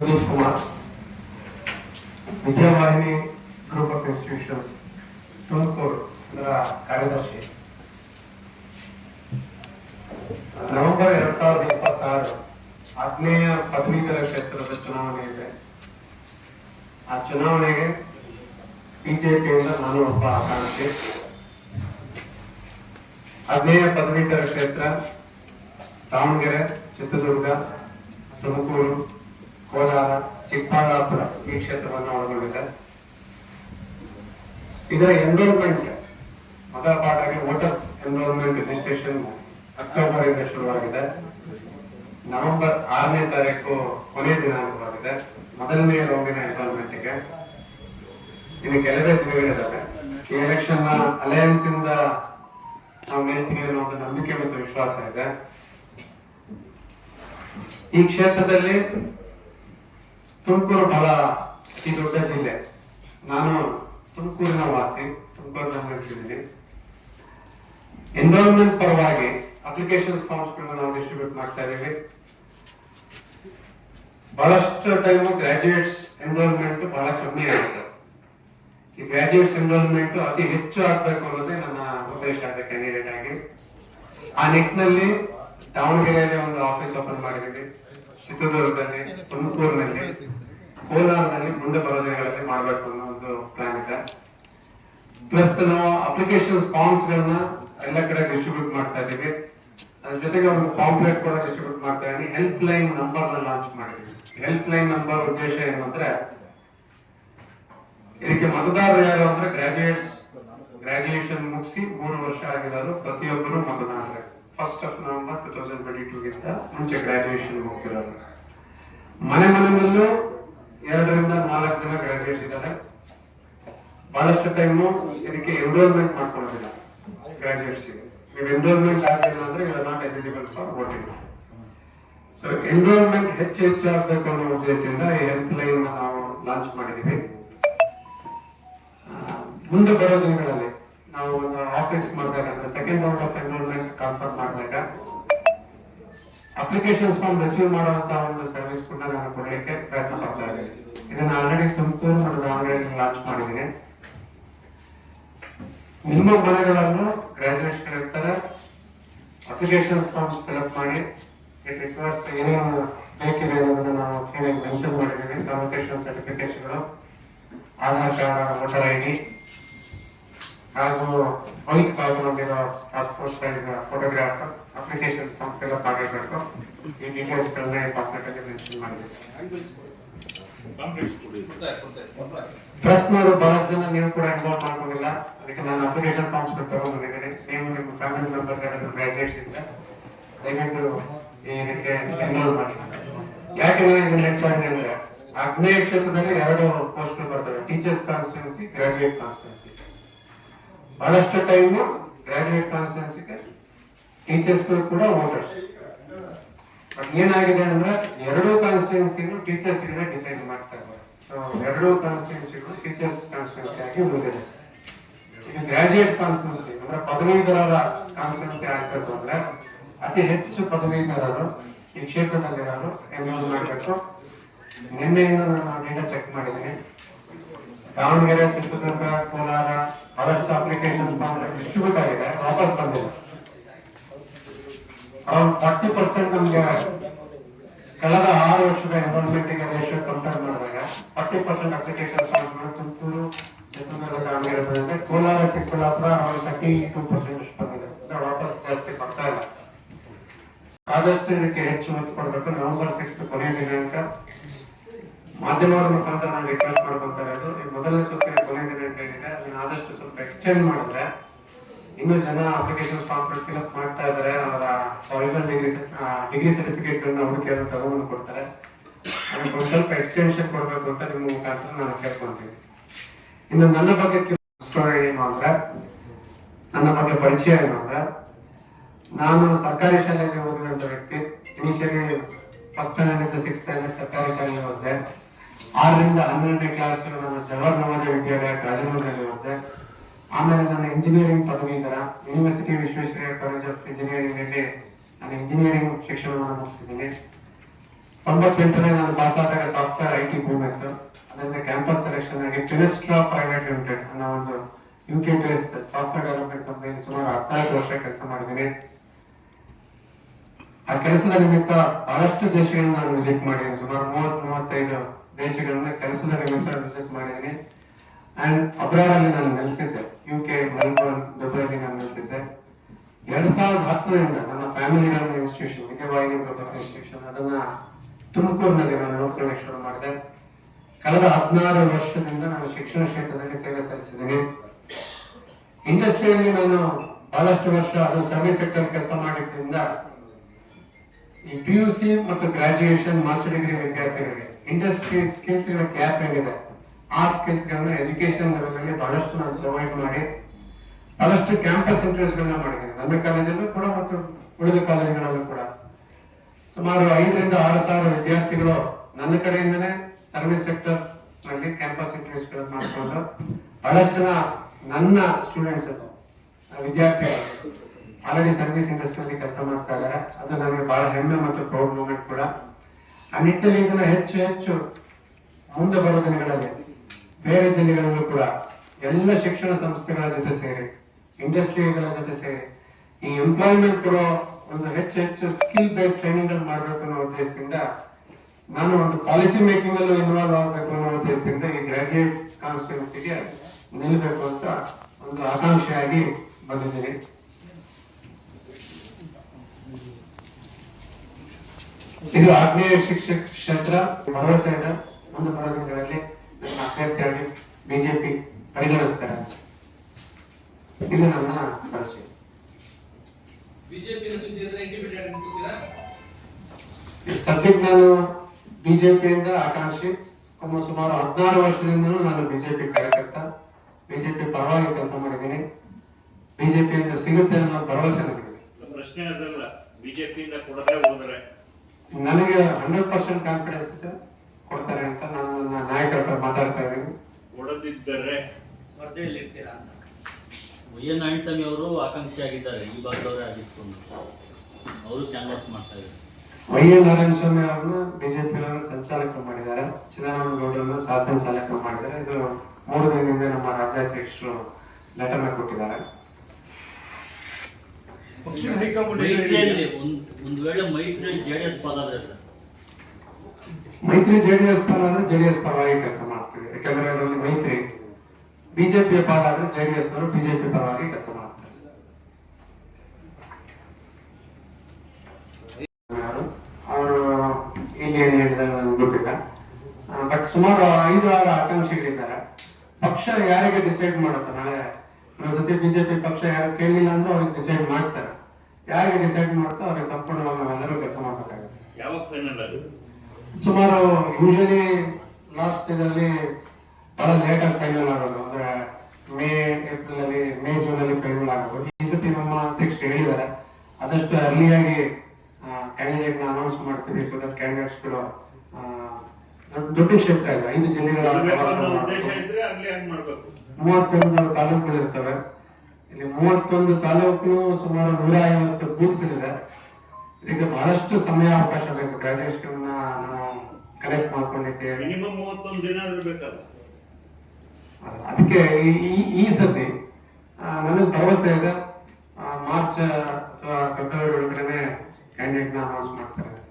Sunil Kumar Vidyavahini group of institutions Tumakuru ಇದರ ಕಾರ್ಯದರ್ಶಿ November ಎರಡ್ ಸಾವಿರದ ಇಪ್ಪತ್ತಾರು, ಆಗ್ನೇಯ ಪದವೀಧರ ಕ್ಷೇತ್ರದ ಚುನಾವಣೆ ಇದೆ ಆ ಚುನಾವಣೆಗೆ ಬಿಜೆಪಿಯಿಂದ ನಾನು ಒಬ್ಬ ಆಕಾಂಕ್ಷಿ. ಆಗ್ನೇಯ ಪದವೀಧರ ಕ್ಷೇತ್ರ, ದಾವಣಗೆರೆ, ಚಿತ್ರದುರ್ಗ, ತುಮಕೂರು ಕೋಲಾರ, ಚಿಕ್ಕಬಳ್ಳಾಪುರ ಈ ಕ್ಷೇತ್ರವನ್ನು ಒಳಗೊಂಡಿದೆ. ಇದರ ಎನ್ರೋಲ್ಮೆಂಟ್ ಮೊದಲ ಪಾಠಕ್ಕೆ ವೋಟರ್ಸ್ ಎನ್ರೋಲ್ಮೆಂಟ್ ರಿಜಿಸ್ಟ್ರೇಷನ್ ಅಕ್ಟೋಬರ್ ಇಂದ ಶುರುವಾಗಿದೆ. ನವೆಂಬರ್ ಆರನೇ ತಾರೀಕು ಕೊನೆಯ ದಿನಾಂಕವಾಗಿದೆ ಮೊದಲನೇ ರೌಂಡಿನ ಎನ್ರೋಲ್ಮೆಂಟ್ಗೆ ಇನ್ನು ಕೆಲವೇ ದಿನಗಳಿದ್ದಾವೆ. ಈ ಎಲೆಕ್ಷನ್ ಅಲಯನ್ಸ್ ಇಂದ ನಾವು ನಿಲ್ತೀವಿ ಅನ್ನೋ ಒಂದು ನಂಬಿಕೆ ಮತ್ತು ವಿಶ್ವಾಸ ಇದೆ. ಈ ಕ್ಷೇತ್ರದಲ್ಲಿ ತುಮಕೂರು ಬಹಳ ಅತಿ ದೊಡ್ಡ ಜಿಲ್ಲೆ. ನಾನು ತುಮಕೂರಿನ ವಾಸಿ, ತುಮಕೂರಿನಲ್ಲಿ ಎನ್ವೈರನ್ಮೆಂಟ್ ಪರವಾಗಿ ಅಪ್ಲಿಕೇಶನ್ ಫಾರ್ಮ್ಸ್ ನಾವು ಡಿಸ್ಟ್ರಿಬ್ಯೂಟ್ ಮಾಡ್ತಾ ಇದ್ದೀವಿ. ಬಹಳಷ್ಟು ಟೈಮ್ ಗ್ರಾಜುಯೇಟ್ಸ್ ಎನ್ರೋಲ್ಮೆಂಟ್ ಬಹಳ ಕಮ್ಮಿ ಆಗುತ್ತೆ. ಈ ಗ್ರಾಜುಯೇಟ್ಸ್ ಎನ್ರೋಲ್ಮೆಂಟ್ ಅತಿ ಹೆಚ್ಚು ಆಗ್ಬೇಕು ಅನ್ನೋದೇ ನನ್ನ ಉದ್ದೇಶ ಆಸ್ ಎ ಕ್ಯಾಂಡಿಡೇಟ್ ಆಗಿ. ಆ ನಿಟ್ಟಿನಲ್ಲಿ ದಾವಣಗೆರೆಯಲ್ಲಿ ಒಂದು ಆಫೀಸ್ ಓಪನ್ ಮಾಡಿದ್ದೀವಿ. ಚಿತ್ರದುರ್ಗದಲ್ಲಿ, ತುಮಕೂರಿನಲ್ಲಿ, ಕೋಲಾರದಲ್ಲಿ ಮುಂದೆ ಬರೋ ದಿನಗಳಲ್ಲಿ ಮಾಡಬೇಕು ಅನ್ನೋ ಒಂದು ಪ್ಲಾನ್ ಇದೆ. ಪ್ಲಸ್ ನಾವು ಅಪ್ಲಿಕೇಶನ್ ಫಾರ್ಮ್ಸ್ ಗಳನ್ನ ಎಲ್ಲ ಕಡೆ ಡಿಸ್ಟ್ರಿಬ್ಯೂಟ್ ಮಾಡ್ತಾ ಇದ್ದೀವಿ. ಅದ್ರ ಜೊತೆಗೆ ಒಂದು ಪಾಂಪ್ಲೆಟ್ ಕೂಡ ಡಿಸ್ಟ್ರಿಬ್ಯೂಟ್ ಮಾಡ್ತಾ ಇದ್ದೀನಿ. ಹೆಲ್ಪ್ ಲೈನ್ ನಂಬರ್ನ ಲಾಂಚ್ ಮಾಡಿದ್ದೀವಿ. ಹೆಲ್ಪ್ ಲೈನ್ ನಂಬರ್ ಉದ್ದೇಶ ಏನಂದ್ರೆ ಇದಕ್ಕೆ ಮತದಾರರು ಯಾರು ಅಂದ್ರೆ ಗ್ರಾಜುಯೇಟ್ಸ್ ಗ್ರಾಜುಯೇಷನ್ ಮುಗಿಸಿ ಮೂರು ವರ್ಷ ಆಗಿರೋರು ಪ್ರತಿಯೊಬ್ಬರು ಮತದಾರರೇ. First of November two thousand twenty ಟೂಗಿಂತ ಮುಂಚೆ ಗ್ರಾಜುಯೇಷನ್ ಹೋಗ್ತಿರೋದು. ಮನೆ ಮನೆಯಲ್ಲೂ ಎರಡರಿಂದ ನಾಲ್ಕು ಜನ ಗ್ರಾಜುಯೇಟ್ಸ್ ಇದ್ದಾರೆ. ಬಹಳಷ್ಟು ಟೈಮು ಇದಕ್ಕೆ ಎನ್ರೋಲ್ಮೆಂಟ್ ಮಾಡ್ಕೊಳ್ಳೋದಿಲ್ಲ ಗ್ರಾಜುಯೇಟ್ಸ್ ನೀವು ಎನ್ರೋಲ್ಮೆಂಟ್ ಆಗಿಲ್ಲ ಅಂದ್ರೆ you not eligible for voting so enrolment ಹೆಚ್ಚು ಹೆಚ್ಚು ಆಗಬೇಕು ಅನ್ನೋ ಉದ್ದೇಶದಿಂದ ಈ ಹೆಲ್ಪ್ ಲೈನ್ ನಾವು ಲಾಂಚ್ ಮಾಡಿದ್ದೀವಿ. ಮುಂದೆ ಬರೋ ದಿನಗಳಲ್ಲಿ ನಾವು ಒಂದು ಆಫೀಸ್ ಮಾಡಬೇಕಂದ್ರೆ second round of enrolment confirm ಮಾಡಿದಾಗ ಅಪ್ಲಿಕೇಶನ್ಸ್ ಫಾರ್ಮ್ ರಿಸೀವ್ ಮಾಡುವಂತ ಒಂದು ಸರ್ವಿಸ್ ಕೂಡ ನಾನು ಕೊಡಲಿಕ್ಕೆ ಪ್ರಯತ್ನ ಪಡ್ತಾ ಇದ್ದೀನಿ. ಇದನ್ನ ಆಲ್ರೆಡಿ ತುಮಕೂರು ಮತ್ತು ದಾವಣಗೆರೆ ಲಾಂಚ್ ಮಾಡಿದ್ದೀನಿ. ನಿಮ್ಮ ಮನೆಗಳನ್ನು ಗ್ರಾಜುಯೇಷನ್ ಇರ್ತಾರೆ. ಅಪ್ಲಿಕೇಶನ್ ಫಾರ್ಮ್ಸ್ ಫಿಲ್ಅಪ್ ಮಾಡಿ ಇಟ್ ರಿಕ್ವೈರ್ಸ್ ಏನೇನು ಬೇಕಿದೆ ಅನ್ನೋದನ್ನ ನಾವು ಕ್ಲಿಯರ್ ಮೆನ್ಷನ್ ಮಾಡಿದ್ದೀವಿ. Communication ಸರ್ಟಿಫಿಕೇಶನ್ಗಳು Aadhaar card voter I D ಹಾಗೂ bike ಪಾಲ್ಗೊಂಡಿರೋ passport size photograph application fill up ಆಗಿರ್ಬೇಕು ಈ ಡೀಟೇಲ್ಸ್ಗಳನ್ನ ಈ ಪಾಸ್ಪೋರ್ಟ್ ಅಲ್ಲಿ ಮೆನ್ಷನ್ ಮಾಡಿದ್ದೀನಿ ಪ್ರೆಸ್ನವರು ಜನ ನೀವು ಕೂಡ ಇನ್ವಾಲ್ವ್ ಮಾಡ್ಕೊಂಡಿಲ್ಲ. ಅದಕ್ಕೆ ನಾನು ಅಪ್ಲಿಕೇಶನ್ ಫಾರ್ಮ್ಸ್ ತಗೊಂಡಿದ್ದೇನೆ ನೀವು ನಿಮ್ಮ ಫ್ಯಾಮಿಲಿ ಮೆಂಬರ್ಸ್ ಯಾರಾದ್ರೂ ಗ್ರಾಜುಯೇಟ್ಸ್ ಇದ್ರೆ ದಯವಿಟ್ಟು ಇದಕ್ಕೆ ಎನ್ರೋಲ್ ಮಾಡಿ. ಯಾಕೆ ನಾನು ಇದನ್ನ ಹೇಳ್ತಾ ಅಂದ್ರೆ ಅಗ್ನೇಯ ಕ್ಷೇತ್ರದಲ್ಲಿ ಎರಡು ಪೋಸ್ಟ್ ಬರ್ತವೆ. ಟೀಚರ್ಸ್ ಕಾನ್ಸ್ಟಿಟ್ಯೂನ್ಸಿ ಗ್ರಾಜುಯೇಟ್ ಕಾನ್ಸ್ಟಿಟ್ಯೂನ್ಸಿ ಬಹಳಷ್ಟು ಟೈಮು ಗ್ರಾಜುಯೇಟ್ ಕಾನ್ಸ್ಟೆನ್ಸಿಗೆ ಟೀಚರ್ಸ್ಗಳು ಕೂಡ ವೋಟರ್ಸ್ ಬಟ್ ಏನಾಗಿದೆ ಅಂದ್ರೆ ಎರಡೂ ಕಾನ್ಸ್ಟಿಟ್ಯೂನ್ಸಿಗಳು ಟೀಚರ್ಸ್ ಡಿಸೈಡ್ ಮಾಡ್ತಾ ಇದ್ದಾರೆ. ಸೊ ಎರಡೂ ಕಾನ್ಸ್ಟಿಟ್ಯೂನ್ಸಿಗಳು ಟೀಚರ್ಸ್ ಕಾನ್ಸ್ಟಿಟ್ಯೂನ್ಸಿ ಆಗಿ ಉಳಿದಿದೆ. ಈಗ ಗ್ರಾಜುಯೇಟ್ ಕಾನ್ಸ್ಟಿಟ್ಯೂನ್ಸಿ ಅಂದ್ರೆ ಪದವೀಧರರ ಕಾನ್ಸ್ಟಿಟ್ಯೂನ್ಸಿ ಆಗ್ಬೇಕು ಅಂದ್ರೆ ಅತಿ ಹೆಚ್ಚು ಪದವೀಧರರು ಈ ಕ್ಷೇತ್ರದಲ್ಲಿರೋರು ಎನ್ರೋಲ್ ಮಾಡಬೇಕು. ನಿನ್ನೆಯಿಂದ ನಾನು ಡೇಟಾ ಚೆಕ್ ಮಾಡಿದ್ದೀನಿ. ದಾವಣಗೆರೆ, ಚಿತ್ರದುರ್ಗ, ಕೋಲಾರ ಬಹಳಷ್ಟು ಅಪ್ಲಿಕೇಶನ್ ಡಿಸ್ಟ್ರಿಬ್ಯೂಟ್ ಆಗಿದೆ ವಾಪಸ್ ಬಂದಿಲ್ಲ ಅರೌಂಡ್ ಫಾರ್ಟಿ ಪರ್ಸೆಂಟ್ ನಮ್ಗೆ ಕಳೆದ ಆರು ವರ್ಷದ ಎನ್ರೋಲ್ಮೆಂಟ್ಗೆ ರೇಷಿಯೋ ಕಂಪೇರ್ ಮಾಡಿದಾಗ forty percent application Tumakuru Davanagere ಬಂದಿದೆ. Kolar, Chikkaballapur around thirty two percent ಬಂದಿದೆ. ವಾಪಸ್ ಜಾಸ್ತಿ ಬರ್ತಾ ಇಲ್ಲ. ಆದಷ್ಟು ಇದಕ್ಕೆ ಹೆಚ್ಚು ಒತ್ತು ಕೊಡಬೇಕು. ನವೆಂಬರ್ ಸಿಕ್ಸ್ ಕೊನೆಯ ದಿನಾಂಕ ಮಾಧ್ಯಮಗಳ ಮುಖಾಂತರ ನಾನು ರಿಕ್ವೆಸ್ಟ್ ಮಾಡ್ಕೊಂತ ಇರೋದು ನೀವು ಮೊದಲನೇ ಸುತ್ತಿನ ದಿನ ಅಂತ ಹೇಳಿದ್ರೆ ಅದನ್ನ ಆದಷ್ಟು ಸ್ವಲ್ಪ ಎಕ್ಸ್ಟೆಂಡ್ ಮಾಡಿದ್ರೆ ಇನ್ನೂ ಜನ ಅಪ್ಲಿಕೇಶನ್ ಫಾರ್ಮ್ ಫಿಲ್ಅಪ್ ಮಾಡ್ತಾ ಇದ್ದಾರೆ ಅವರ ಪ್ರೊವಿಷನಲ್ ಡಿಗ್ರಿ ಡಿಗ್ರಿ ಸರ್ಟಿಫಿಕೇಟ್ ಗಳನ್ನ ಹುಡುಕಿಯನ್ನು ತಗೊಂಡು ಕೊಡ್ತಾರೆ. ಅದಕ್ಕೆ ಒಂದು ಸ್ವಲ್ಪ ಎಕ್ಸ್ಟೆನ್ಷನ್ ಕೊಡಬೇಕು ಅಂತ ನಿಮ್ಮ ಮುಖಾಂತರ ನಾನು ಕೇಳ್ಕೊಂತೀನಿ ಇನ್ನು ನನ್ನ ಬಗ್ಗೆ ಸ್ಟೋರಿ ಏನು ಅಂದ್ರೆ, ನನ್ನ ಬಗ್ಗೆ ಪರಿಚಯ ಏನು ಅಂದ್ರೆ, ನಾನು ಸರ್ಕಾರಿ ಶಾಲೆಯಲ್ಲಿ ಓದಿದಂತ ವ್ಯಕ್ತಿ. Initially first standard six standard ಸರ್ಕಾರಿ ಶಾಲೆಯಲ್ಲಿ ಓದಿದೆ ಆರರಿಂದ ಹನ್ನೆರಡನೇ ಕ್ಲಾಸ್ ನನ್ನ ಜವಾಹರ್ ನವೋದಯ ವಿದ್ಯಾಲಯ ಓದಿದೆ ಆಮೇಲೆ ನನ್ನ ಇಂಜಿನಿಯರಿಂಗ್ ಪದವೀಧರ university Visvesvaraya college of engineering ಅಲ್ಲಿ ನಾನು ಇಂಜಿನಿಯರಿಂಗ್ ಶಿಕ್ಷಣವನ್ನು ಮುಗಿಸಿದ್ದೀನಿ. ತೊಂಬತ್ತೆಂಟನೇ ನಾನು ಪಾಸ್ ಆದಾಗ ಸಾಫ್ಟ್ವೇರ್ ಫಿನಿಸ್ಟ್ರಾ ಪ್ರೈವೇಟ್ ಲಿಮಿಟೆಡ್ ಅನ್ನೋ ಒಂದು U K based software development company ಸುಮಾರು ಹದಿನಾಲ್ಕು ವರ್ಷ ಕೆಲಸ ಮಾಡಿದ್ದೀನಿ. ಆ ಕೆಲಸದ ನಿಮಿತ್ತ ಬಹಳಷ್ಟು ದೇಶಗಳನ್ನು ನಾನು ವಿಸಿಟ್ ಮಾಡಿದ್ದೀನಿ ಸುಮಾರು ಮೂವತ್ ಮೂವತ್ತೈದು ದೇಶಗಳನ್ನ ಕೆಲಸದ ನಿಮಿತ್ತ ವಿಸಿಟ್ ಮಾಡಿದ್ದೀನಿ ಅಂಡ್ ಅಬ್ರಾಡ್ ಅಲ್ಲಿ ನಾನು ನೆಲೆಸಿದ್ದೆ. ಯು ಕೆ ಮೆಲ್ಬೋರ್ನ್ ದುಬೈಲಿ ನಾನು ನೆಲೆಸಿದ್ದೆ. ಎರಡ್ ಸಾವಿರದ ಹತ್ತರಿಂದ ನನ್ನ family run institution Vidyavahini development institution ಅದನ್ನ ತುಮಕೂರಿನಲ್ಲಿ ನಾನು ನೋಡ್ಕೊಳ್ಳಿ ಶುರು ಮಾಡಿದೆ. ಕಳೆದ ಹದಿನಾರು ವರ್ಷದಿಂದ ನಾನು ಶಿಕ್ಷಣ ಕ್ಷೇತ್ರದಲ್ಲಿ ಸೇವೆ ಸಲ್ಲಿಸಿದ್ದೀನಿ. ಇಂಡಸ್ಟ್ರಿಯಲ್ಲಿ ನಾನು ಬಹಳಷ್ಟು ವರ್ಷ ಅದು ಸರ್ವಿಸ್ ಸೆಕ್ಟರ್ ಕೆಲಸ ಮಾಡಿದ್ರಿಂದ ಈ ಪಿ ಯು ಸಿ ಮತ್ತು ಗ್ರಾಜುಯೇಷನ್ ಮಾಸ್ಟರ್ ಡಿಗ್ರಿ ವಿದ್ಯಾರ್ಥಿಗಳಿಗೆ ಇಂಡಸ್ಟ್ರಿ ಸ್ಕಿಲ್ಸ್ಗಳ ಗ್ಯಾಪ್ ಏನಿದೆ ಆ ಸ್ಕಿಲ್ಸ್ ಗಳನ್ನ ಎಜುಕೇಶನ್ ಲೆವೆಲ್ ಬಹಳಷ್ಟು ನಾನು ಪ್ರೊವೈಡ್ ಮಾಡಿ, ಬಹಳಷ್ಟು ಕ್ಯಾಂಪಸ್ ಇಂಟರ್ವ್ಯೂಸ್ ಗಳನ್ನ ಮಾಡಿದ್ದೀನಿ ನನ್ನ ಕಾಲೇಜಲ್ಲೂ ಕೂಡ ಮತ್ತು ಉಳಿದ ಕಾಲೇಜುಗಳಲ್ಲೂ ಕೂಡ. ಸುಮಾರು ಐದರಿಂದ ಆರು ಸಾವಿರ ವಿದ್ಯಾರ್ಥಿಗಳು ನನ್ನ ಕಡೆಯಿಂದನೇ ಸರ್ವಿಸ್ ಸೆಕ್ಟರ್ನಲ್ಲಿ ಕ್ಯಾಂಪಸ್ ಇಂಟರ್ವ್ಯೂಸ್ ಗಳನ್ನ ಮಾಡಿಕೊಂಡು ಬಹಳಷ್ಟು ಜನ ನನ್ನ ಸ್ಟೂಡೆಂಟ್ಸ್ ವಿದ್ಯಾರ್ಥಿಗಳು. ಆಲ್ರೆಡಿ ಸರ್ವಿಸ್ ಇಂಡಸ್ಟ್ರಿಯಲ್ಲಿ ಕೆಲಸ ಮಾಡ್ತಾ ಇದ್ದಾರೆ. ಅದು ನನಗೆ ಬಹಳ ಹೆಮ್ಮೆ ಮತ್ತು ಪ್ರೌಡ್ ಮೂಮೆಂಟ್ ಕೂಡ. ಆ ನಿಟ್ಟಿನಲ್ಲಿ ಇದನ್ನ ಹೆಚ್ಚು ಹೆಚ್ಚು ಮುಂದೆ ಬರುವ ದಿನಗಳಲ್ಲಿ ಬೇರೆ ಜಿಲ್ಲೆಗಳಲ್ಲೂ ಕೂಡ ಎಲ್ಲ ಶಿಕ್ಷಣ ಸಂಸ್ಥೆಗಳ ಜೊತೆ ಸೇರಿ, ಇಂಡಸ್ಟ್ರಿಗಳ ಜೊತೆ ಸೇರಿ, ಈ ಎಂಪ್ಲಾಯ್ಮೆಂಟ್ ಕೊಡೋ ಒಂದು ಹೆಚ್ಚು ಹೆಚ್ಚು ಸ್ಕಿಲ್ ಬೇಸ್ಡ್ ಟ್ರೈನಿಂಗ್ ಅನ್ನು ಮಾಡಬೇಕು ಅನ್ನೋ ಉದ್ದೇಶದಿಂದ ನಾನು ಒಂದು ಪಾಲಿಸಿ ಮೇಕಿಂಗ್ ಅಲ್ಲೂ ಇನ್ವಾಲ್ವ್ ಆಗಬೇಕು ಅನ್ನೋ ಉದ್ದೇಶದಿಂದ ಈ ಗ್ರಾಜುಯೇಟ್ ಕಾನ್ಸ್ಟಿಟ್ಯೂನ್ಸಿಗೆ ನಿಲ್ಲಬೇಕು ಅಂತ ಒಂದು ಆಕಾಂಕ್ಷೆಯಾಗಿ ಬಂದಿದ್ದೀನಿ. ಇದು ಆಗ್ನೇಯ ಶಿಕ್ಷಕ ಕ್ಷೇತ್ರ ಭರವಸೆಯನ್ನ ಒಂದು ಬರುವ ದಿನಗಳಲ್ಲಿ ನನ್ನ ಅಭ್ಯರ್ಥಿಯಾಗಿ ಬಿಜೆಪಿ ಪರಿಗಣಿಸ್ತಾರೆ. ಇದು ನನ್ನ ಪರಿಚಯ. ಸದ್ಯಕ್ಕೆ ನಾನು ಬಿಜೆಪಿಯಿಂದ ಆಕಾಂಕ್ಷಿ ಸುಮ- ಸುಮಾರು ಹದಿನಾರು ವರ್ಷದಿಂದಲೂ ನಾನು ಬಿಜೆಪಿ ಕಾರ್ಯಕರ್ತ ಬಿಜೆಪಿ ಪರವಾಗಿ ಕೆಲಸ ಮಾಡಿದ್ದೀನಿ. ಬಿಜೆಪಿಯಿಂದ ಸಿಗುತ್ತೆ ಅನ್ನೋ ಭರವಸೆ ನನಗಿದೆ. ಪ್ರಶ್ನೆ ಅದಲ್ಲ ಬಿಜೆಪಿಯಿಂದ ಕೊಡದೆ ಹೋದ್ರೆ ನನಗೆ ಹಂಡ್ರೆಡ್ ಪರ್ಸೆಂಟ್ ಕಾನ್ಫಿಡೆನ್ಸ್ ಇದೆ ಕೊಡ್ತಾರೆ ಅಂತ ನಾನು ನನ್ನ ನಾಯಕರ ಹತ್ರ ಮಾತಾಡ್ತಾ ಇದ್ದೀನಿ. ಒಡೆದಿದ್ದರೆ ಸ್ಪರ್ಧೆಯಲ್ಲಿ ಇರ್ತೀರಾ ಅಂತ ಎನ್ ನಾರಾಯಣಸ್ವಾಮಿ ಅವರು ಆಕಾಂಕ್ಷಿ ಆಗಿದ್ದಾರೆ ಈ ಭಾಗದವರೇ ಆಗಿತ್ತು ಅವರು ಕ್ಯಾನ್ವಾಸ್ ಮಾಡ್ತಾ ಇದ್ದಾರೆ. ವೈ ಎನ್ ನಾರಾಯಣಸ್ವಾಮಿ ಅವರನ್ನ ಬಿಜೆಪಿ ಸಂಚಾಲಕರು ಮಾಡಿದ್ದಾರೆ. ಚಿದಾನಂದಗೌಡರನ್ನ ಶಾಸನ ಚಾಲಕರು ಮಾಡಿದ್ದಾರೆ. ಇದು ಮೂರು ದಿನದಿಂದ ನಮ್ಮ ರಾಜ್ಯಾಧ್ಯಕ್ಷರು ಲೆಟರ್ನ ಕೊಟ್ಟಿದ್ದಾರೆ. ಪಕ್ಷದ ಮೈತ್ರಿಯಲ್ಲಿ ಒಂದು ವೇಳೆ ಮೈತ್ರಿಯಲ್ಲಿ ಜೆ ಡಿ ಎಸ್ ಪಾಲಾದ್ರೆ ಸರ್. ಮೈತ್ರಿ ಜೆಡಿಎಸ್ ಪಾಲಾದ್ರೆ ಜೆಡಿಎಸ್ ಪರವಾಗಿ ಕೆಲಸ ಮಾಡ್ತೀವಿ. ಯಾಕಂದ್ರೆ ಅದೊಂದು ಮೈತ್ರಿ ಬಿಜೆಪಿಯ ಪಾಲಾದ್ರೆ ಜೆಡಿಎಸ್ ಅವರು ಬಿಜೆಪಿ ಪರವಾಗಿ ಕೆಲಸ ಮಾಡ್ತಾರೆ ಅವರು ಇಲ್ಲಿ ಏನ್ ಹೇಳಿದ್ದಾರೆ ಗೊತ್ತಿಲ್ಲ. ಬಟ್ ಸುಮಾರು ಐದು ಆರು ಆಕಾಂಕ್ಷಿಗಳಿದ್ದಾರೆ. ಪಕ್ಷ ಯಾರಿಗೆ ಡಿಸೈಡ್ ಮಾಡುತ್ತೆ? ಒಂದ್ಸತಿ ಬಿಜೆಪಿ ಪಕ್ಷ ಯಾರು ಕೇಳಿಲ್ಲ ಅಂದ್ರೆ ಅವ್ರಿಗೆ ಡಿಸೈಡ್ ಮಾಡ್ತಾರೆ. ಯಾರಿಗೆ ಡಿಸೈಡ್ ಮಾಡ್ತೋ ಅವ್ರಿಗೆ ಸಂಪೂರ್ಣವಾಗಿ ನಾವೆಲ್ಲರೂ ಕೆಲಸ ಮಾಡಬೇಕಾಗುತ್ತೆ. ಯಾವಾಗ ಫೈನಲ್ ಅದು? ಸುಮಾರು ಯೂಶಲಿ ಲಾಸ್ಟ್ ಇದರಲ್ಲಿ ಬಹಳ ಲೇಟ್ ಆಗಿ ಫೈನಲ್ ಆಗೋದು. ಅಂದ್ರೆ ಮೇ ಏಪ್ರಿಲ್ ಅಲ್ಲಿ ಮೇ ಜೂನ್ ಅಲ್ಲಿ ಫೈನಲ್ ಆಗೋದು. ಈ ಸತಿ ನಮ್ಮ ಅಧ್ಯಕ್ಷ ಹೇಳಿದ್ದಾರೆ. ಆದಷ್ಟು ಅರ್ಲಿಯಾಗಿ ಕ್ಯಾಂಡಿಡೇಟ್ನ ಅನೌನ್ಸ್ ಮಾಡ್ತೀವಿ ಸೊ ದಟ್ ಕ್ಯಾಂಡಿಡೇಟ್ಸ್ಗಳು ದೊಡ್ಡ ಶಿಫ್ಟ್ ಆಗಿದೆ ಐದು ಜಿಲ್ಲೆಗಳ ಉದ್ದೇಶ ಇದ್ರೆ ಮಾಡ್ಬೇಕು. ಮೂವತ್ತೊಂದು ತಾಲೂಕುಗಳು ಇರ್ತವೆ. ಇಲ್ಲಿ ಮೂವತ್ತೊಂದು ತಾಲೂಕು ಸುಮಾರು ನೂರ ಐವತ್ತು ಬೂತ್ಗಳಿದೆ. ಇದಕ್ಕೆ ಬಹಳಷ್ಟು ಸಮಯ ಅವಕಾಶ ಬೇಕು. ಗ್ರಾಜುಯೇಷನ್ ನಾವು ಕಲೆಕ್ಟ್ ಮಾಡ್ಕೊಂಡಿದ್ದೆ. ಮಿನಿಮಮ್ ಮೂವತ್ತೊಂದು ದಿನ ಆದ್ರೂ ಅದಕ್ಕೆ ಈ- ಈ ಸತಿ ನನಗೆ ಭರವಸೆ ಇದೆ. ಆ, ಮಾರ್ಚ್ ಅಥವಾ ಫೆಬ್ರವರಿ ಒಳಗಡೆ ಕ್ಯಾಂಡಿಡೇಟ್ನ ಅನೌನ್ಸ್ ಮಾಡ್ತಾರೆ.